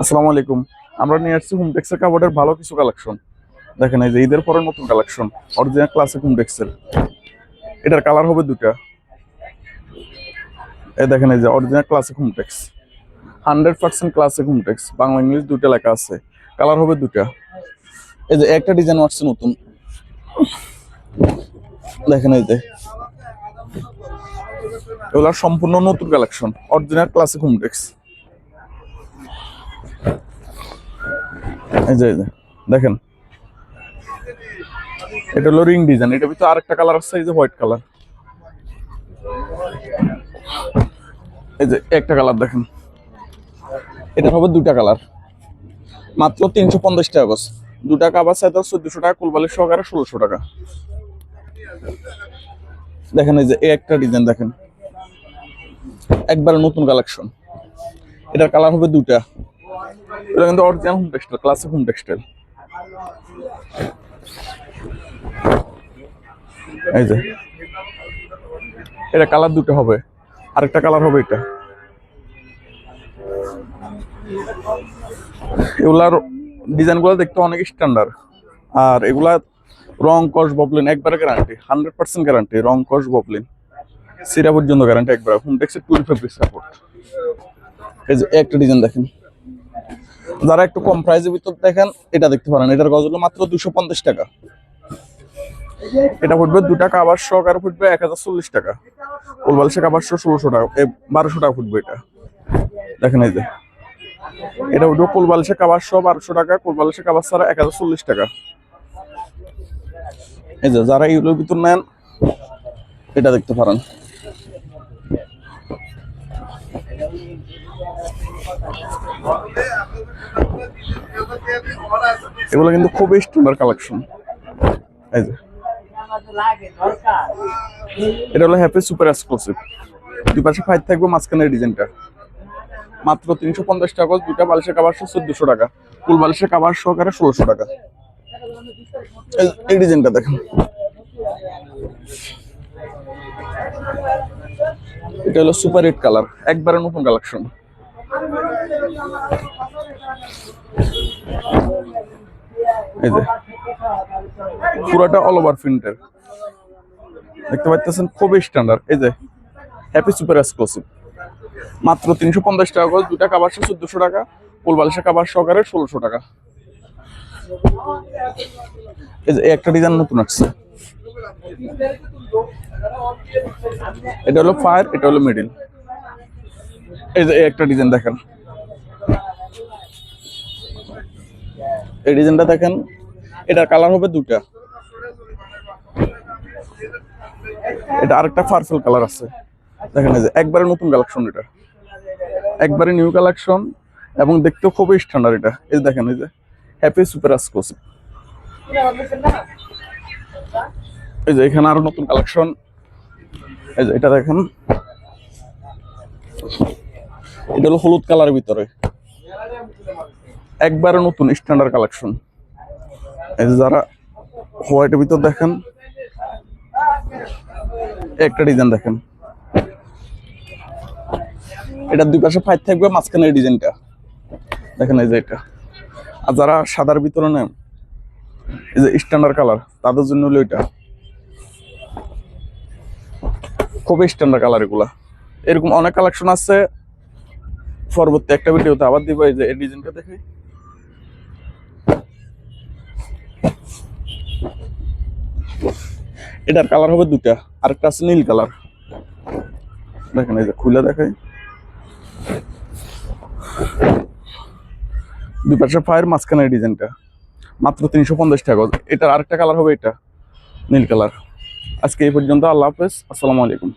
আসসালামু আলাইকুম। আমরা নিয়ে আসছি হোমটেক্সের কাপড়ের ভালো কিছু কালেকশন দেখেন এই যে ঈদের পরে নতুন কালেকশন অরিজিনাল ক্লাসিক হোমটেক্সের এটার কালার হবে দুটা এই দেখেন এই যে original classic Hometex hundred percent classic Hometex Bangla, English দুইটা লেখা আছে। কালার হবে দুটা এই যে একটা ডিজাইন আসছে নতুন। দেখেন এই যে। এগুলো সম্পূর্ণ নতুন কালেকশন অরিজিনাল ক্লাসিক হোমটেক্স এই যে দেখেন। এটা হলো রিং ডিজাইন এটা ভিতরে আরেকটা কালার আছে, এই যে হোয়াইট কালার। এই যে একটা কালার দেখেন। এটা হবে দুটা কালার। মাত্র তিনশো পঞ্চাশ টাকা গছ। দুটা কাবার সাইজ চোদ্দশো টাকা কুলবালির সহকারে ষোলোশো টাকা। দেখেন এই যে, এই একটা ডিজাইন দেখেন। একবারে নতুন কালেকশন। এটার কালার হবে দুটা এটা কিন্তু original home textile classic home textile এই যে, এটা কালার দুটো হবে, আরেকটা কালার হবে এটা। এগুলার ডিজাইনগুলো দেখতে অনেক স্ট্যান্ডার্ড আর এগুলা রং কস ববলিন, একবারে গ্যারান্টি হান্ড্রেড পার্সেন্ট গ্যারান্টি রং কস ববলিন। সিরা পর্যন্ত গ্যারান্টি একবার। হোম টেক্সের টুয়েলভ ফেব্রিক সাপোর্ট এই যে একটা ডিজাইন দেখেন। যারা একটু কম প্রাইসের ভিতর দেখেন, এটা দেখতে পারেন। এটার গজ হলো মাত্র দুশো টাকা। এটা ফুটবে দুটা কাবার আর ফুটবে এক হাজার চল্লিশ টাকা। কোলবালিশে কাবার সহ ষোলোশো টাকা বারোশো টাকা ফুটবে এটা। দেখেন এই যে। এটা উঠবে কোলবালিশে কাবার সহ বারোশো টাকা কোলবালিশে কাবার ছাড়া এক হাজার চল্লিশ টাকা। এই যে, যারা এগুলোর ভিতর নেন, এটা দেখতে পারেন। এগুলো কিন্তু খুবই স্ট্যান্ডার্ড কালেকশন এই যে। এটা হলো হ্যাপি সুপার এক্সক্লুসিভ দুই পাশে ফাইভ থাকবে মাঝখানের ডিজাইনটা মাত্র তিনশো পঞ্চাশ টাকা দুইটা বালিশের কাবার সহ চোদ্দশো টাকা। ফুল বালিশের কাবার সহকারে ষোলোশো টাকা। এই ডিজাইনটা দেখেন। এটা হলো সুপার হিট কালার, একবারে নতুন কালেকশন। এই যে, পুরোটা অল ওভার প্রিন্টের দেখতে পাচ্ছেন খুবই স্ট্যান্ডার্ড এই যে হ্যাপি সুপার এক্সক্লুসিভ মাত্র তিনশো পঞ্চাশ টাকা করে, দুটা কাবার সহ চোদ্দশো টাকা, ফুল বালিশের কাবার সহকারে ষোলোশো টাকা। এই যে একটা ডিজাইন নতুন আসছে। এটা হলো ফায়ার, এটা হলো মিডিল। এই যে একটা ডিজাইন দেখেন। এই ডিজাইনটা দেখেন এটার কালার হবে দুটা এটা আরেকটা পার্পল কালার আছে। দেখেন এই যে, একবারে নতুন কালেকশন এটা। একবারে নিউ কালেকশন এবং দেখতেও খুবই স্ট্যান্ডার্ড এটা। এই যে দেখেন, এই যে হ্যাপি সুপার এক্সক্লুসিভ এই যে এখানে আরও নতুন কালেকশন। এই যে এটা দেখেন। এটা হলো হলুদ কালারের ভিতরে। একবারে নতুন স্ট্যান্ডার্ড কালেকশন। এই যে যারা হোয়াইটের ভিতর দেখেন, একটা ডিজাইন দেখেন। এটা দুই পাশে ফাইভ থাকবে, মাঝখানে এই ডিজাইনটা। দেখেন এই যে এটা। আর যারা সাদার ভিতরে নেন, এই যে স্ট্যান্ডার্ড কালার, তাদের জন্য হলো এটা। খুবই স্ট্যান্ডার্ড কালার এগুলা। এরকম অনেক কালেকশন আছে। পরবর্তী একটা ভিডিওতে আবার দিব এই যে এই ডিজাইনটা দেখে। এটার কালার হবে দুটা আরেকটা আছে নীল কালার দেখেন এই যে খুলে দেখাই। দুই পাশে ফায়ার মাঝখানে ডিজাইনটা মাত্র তিনশো পঞ্চাশ টাকা। এটার আরেকটা কালার হবে এটা, নীল কালার আজকে এই পর্যন্ত আল্লাহ হাফেজ। আসসালামু আলাইকুম।